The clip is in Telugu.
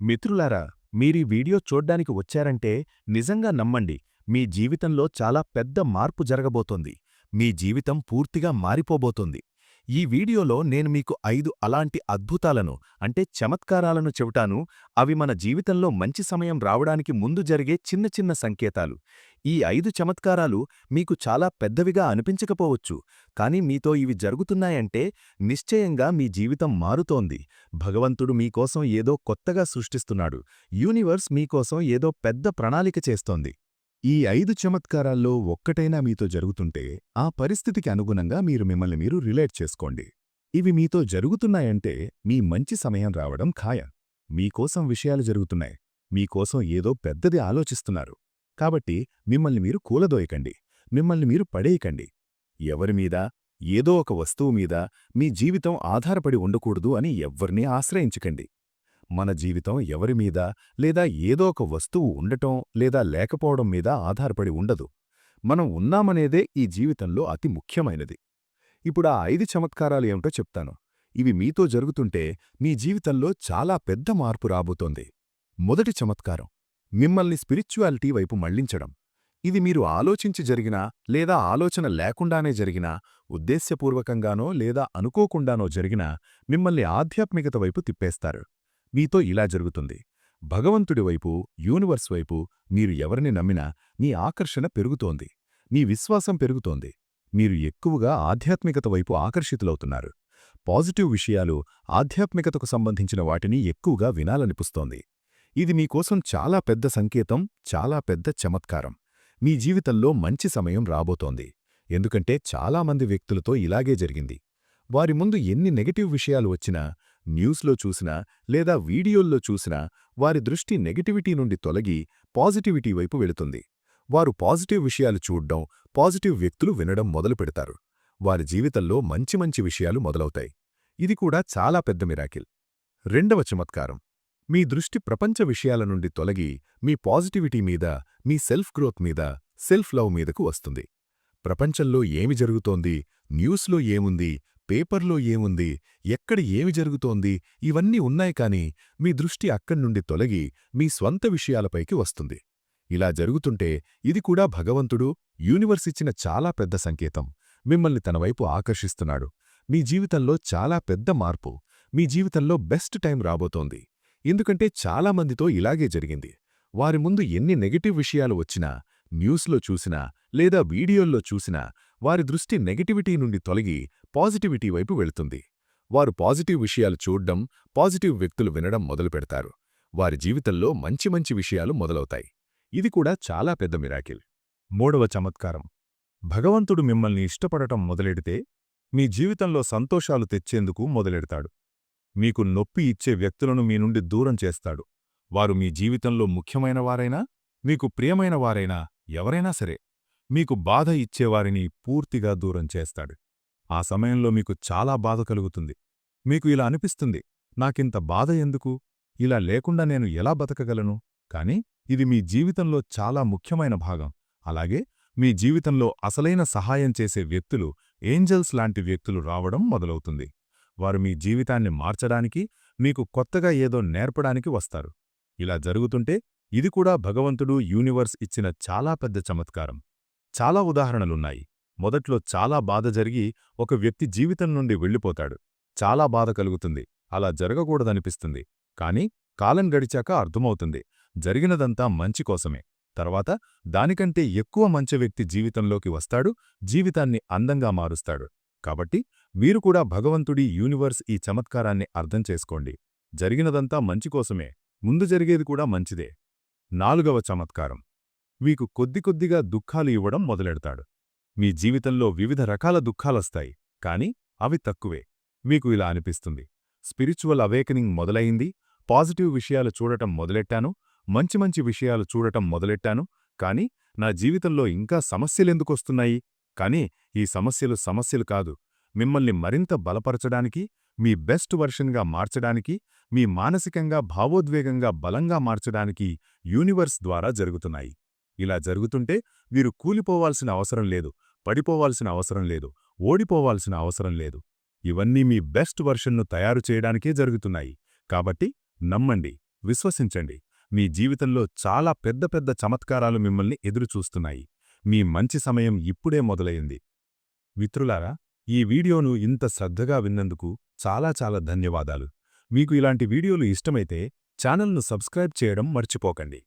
మిత్రులారా మీరీ వీడియో చూడ్డానికి వచ్చారంటే నిజంగా నమ్మండి. మీ జీవితంలో చాలా పెద్ద మార్పు జరగబోతోంది. మీ జీవితం పూర్తిగా మారిపోబోతోంది. ఈ వీడియోలో నేను మీకు ఐదు అలాంటి అద్భుతాలను అంటే చమత్కారాలను చెబుటాను అవి మన జీవితంలో మంచి సమయం రావడానికి ముందు జరిగే చిన్న చిన్న సంకేతాలు. ఈ ఐదు చమత్కారాలు మీకు చాలా పెద్దవిగా అనిపించకపోవచ్చు కానీ మీతో ఇవి జరుగుతున్నాయంటే నిశ్చయంగా మీ జీవితం మారుతోంది. భగవంతుడు మీకోసం ఏదో కొత్తగా సృష్టిస్తున్నాడు. యూనివర్స్ మీకోసం ఏదో పెద్ద ప్రణాళిక చేస్తోంది. ఈ ఐదు చమత్కారాల్లో ఒక్కటైనా మీతో జరుగుతుంటే ఆ పరిస్థితికి అనుగుణంగా మీరు మిమ్మల్ని మీరు రిలేట్ చేసుకోండి. ఇవి మీతో జరుగుతున్నాయంటే మీ మంచి సమయం రావడం ఖాయం. మీకోసం విషయాలు జరుగుతున్నాయి. మీకోసం ఏదో పెద్దది ఆలోచిస్తున్నారు. కాబట్టి మిమ్మల్ని మీరు కూలదోయకండి. మిమ్మల్ని మీరు పడేయకండి. ఎవరిమీద ఏదో ఒక వస్తువు మీద మీ జీవితం ఆధారపడి ఉండకూడదు అని ఎవ్వర్నీ ఆశ్రయించకండి. మన జీవితం ఎవరిమీద లేదా ఏదో ఒక వస్తువు ఉండటం లేదా లేకపోవడం మీద ఆధారపడి ఉండదు. మనం ఉన్నామనేదే ఈ జీవితంలో అతి ముఖ్యమైనది. ఇప్పుడు ఆ ఐదు చమత్కారాలు ఏమిటో చెప్తాను. ఇవి మీతో జరుగుతుంటే మీ జీవితంలో చాలా పెద్ద మార్పు రాబోతోంది. మొదటి చమత్కారం. మిమ్మల్ని స్పిరిచువాలిటీ వైపు మళ్ళించడం. ఇది మీరు ఆలోచించి జరిగినా లేదా ఆలోచన లేకుండానే జరిగినా ఉద్దేశ్యపూర్వకంగానో లేదా అనుకోకుండానో జరిగినా మిమ్మల్ని ఆధ్యాత్మికత వైపు తిప్పేస్తారు. మీతో ఇలా జరుగుతుంది. భగవంతుడి వైపు యూనివర్స్ వైపు మీరు ఎవరిని నమ్మినా మీ ఆకర్షణ పెరుగుతోంది. మీ విశ్వాసం పెరుగుతోంది. మీరు ఎక్కువగా ఆధ్యాత్మికత వైపు ఆకర్షితులవుతున్నారు. పాజిటివ్ విషయాలు ఆధ్యాత్మికతకు సంబంధించిన వాటిని ఎక్కువగా వినాలనిపిస్తోంది. ఇది మీకోసం చాలా పెద్ద సంకేతం చాలా పెద్ద చమత్కారం. మీ జీవితంలో మంచి సమయం రాబోతోంది. ఎందుకంటే చాలామంది వ్యక్తులతో ఇలాగే జరిగింది. వారి ముందు ఎన్ని నెగటివ్ విషయాలు వచ్చినా న్యూస్లో చూసినా లేదా వీడియోల్లో చూసినా వారి దృష్టి నెగటివిటీ నుండి తొలగి పాజిటివిటీ వైపు వెళుతుంది. వారు పాజిటివ్ విషయాలు చూడ్డం పాజిటివ్ వ్యక్తులు వినడం మొదలు పెడతారు. వారి జీవితంలో మంచి మంచి విషయాలు మొదలవుతాయి. ఇది కూడా చాలా పెద్ద మిరాకిల్. రెండవ చమత్కారం. మీ దృష్టి ప్రపంచ విషయాల నుండి తొలగి మీ పాజిటివిటీ మీద మీ సెల్ఫ్ గ్రోత్ మీద సెల్ఫ్ లవ్ మీదకు వస్తుంది. ప్రపంచంలో ఏమి జరుగుతోంది న్యూస్లో ఏముంది పేపర్లో ఏముంది? ఎక్కడ ఏమి జరుగుతోంది? ఇవన్నీ ఉన్నాయి కాని మీ దృష్టి అక్కడ్నుండి తొలగి మీ స్వంత విషయాలపైకి వస్తుంది. ఇలా జరుగుతుంటే ఇది కూడా భగవంతుడు యూనివర్స్ ఇచ్చిన చాలా పెద్ద సంకేతం. మిమ్మల్ని తనవైపు ఆకర్షిస్తున్నాడు. మీ జీవితంలో చాలా పెద్ద మార్పు. మీ జీవితంలో బెస్ట్ టైం రాబోతోంది. ఎందుకంటే చాలామందితో ఇలాగే జరిగింది. వారి ముందు ఎన్ని నెగటివ్ విషయాలు వచ్చినా న్యూస్లో చూసినా లేదా వీడియోల్లో చూసినా వారి దృష్టి నెగటివిటీ నుండి తొలగి పాజిటివిటీ వైపు వెళుతుంది. వారు పాజిటివ్ విషయాలు చూడ్డం పాజిటివ్ వ్యక్తులు వినడం మొదలుపెడతారు వారి జీవితంలో మంచి మంచి విషయాలు మొదలవుతాయి. ఇది కూడా చాలా పెద్ద మిరాకిల్. మూడవ చమత్కారం. భగవంతుడు మిమ్మల్ని ఇష్టపడటం మొదలెడితే మీ జీవితంలో సంతోషాలు తెచ్చేందుకు మొదలెడతాడు. మీకు నొప్పి ఇచ్చే వ్యక్తులను మీ నుండి దూరం చేస్తాడు. వారు మీ జీవితంలో ముఖ్యమైన వారైనా మీకు ప్రియమైన వారైనా ఎవరైనా సరే మీకు బాధ ఇచ్చేవారిని పూర్తిగా దూరం చేస్తాడు. ఆ సమయంలో మీకు చాలా బాధ కలుగుతుంది. మీకు ఇలా అనిపిస్తుంది నాకింత బాధ ఎందుకు? ఇలా లేకుండా నేను ఎలా బతకగలను? కాని ఇది మీ జీవితంలో చాలా ముఖ్యమైన భాగం. అలాగే మీ జీవితంలో అసలైన సహాయం చేసే వ్యక్తులు ఏంజల్స్ లాంటి వ్యక్తులు రావడం మొదలవుతుంది. వారు మీ జీవితాన్ని మార్చడానికి మీకు కొత్తగా ఏదో నేర్పడానికి వస్తారు. ఇలా జరుగుతుంటే ఇది కూడా భగవంతుడు యూనివర్స్ ఇచ్చిన చాలా పెద్ద చమత్కారం. చాలా ఉదాహరణలున్నాయి. మొదట్లో చాలా బాధ జరిగి ఒక వ్యక్తి జీవితం నుండి వెళ్ళిపోతాడు. చాలా బాధ కలుగుతుంది. అలా జరగకూడదనిపిస్తుంది. కాని కాలం గడిచాక అర్థమవుతుంది. జరిగినదంతా మంచి కోసమే. తర్వాత దానికంటే ఎక్కువ మంచి వ్యక్తి జీవితంలోకి వస్తాడు. జీవితాన్ని అందంగా మారుస్తాడు. కాబట్టి మీరు కూడా భగవంతుడి యూనివర్స్ ఈ చమత్కారాన్ని అర్థం చేసుకోండి. జరిగినదంతా మంచి కోసమే. ముందు జరిగేది కూడా మంచిదే. నాలుగవ చమత్కారం. మీకు కొద్ది కొద్దిగా దుఃఖాలు ఇవ్వడం మొదలెడతాడు. మీ జీవితంలో వివిధ రకాల దుఃఖాలొస్తాయి కాని అవి తక్కువే. మీకు ఇలా అనిపిస్తుంది. స్పిరిచువల్ అవేకనింగ్ మొదలయింది పాజిటివ్ విషయాలు చూడటం మొదలెట్టాను. మంచి మంచి విషయాలు చూడటం మొదలెట్టాను. కాని నా జీవితంలో ఇంకా సమస్యలెందుకొస్తున్నాయి కాని ఈ సమస్యలు సమస్యలు కాదు. మిమ్మల్ని మరింత బలపరచడానికి మీ బెస్ట్ వర్షన్గా మార్చడానికి మీ మానసికంగా భావోద్వేగంగా బలంగా మార్చడానికి యూనివర్స్ ద్వారా జరుగుతున్నాయి. ఇలా జరుగుతుంటే మీరు కూలిపోవాల్సిన అవసరం లేదు. పడిపోవాల్సిన అవసరం లేదు ఓడిపోవాల్సిన అవసరం లేదు. ఇవన్నీ మీ బెస్ట్ వర్షన్ను తయారు చేయడానికే జరుగుతున్నాయి. కాబట్టి నమ్మండి విశ్వసించండి. మీ జీవితంలో చాలా పెద్ద పెద్ద చమత్కారాలు మిమ్మల్ని ఎదురుచూస్తున్నాయి మీ మంచి సమయం ఇప్పుడే మొదలైంది. మిత్రులారా ఈ వీడియోను ఇంత శ్రద్ధగా విన్నందుకు చాలా చాలా ధన్యవాదాలు. మీకు ఇలాంటి వీడియోలు ఇష్టమైతే ఛానల్ను సబ్స్క్రైబ్ చేయడం మర్చిపోకండి.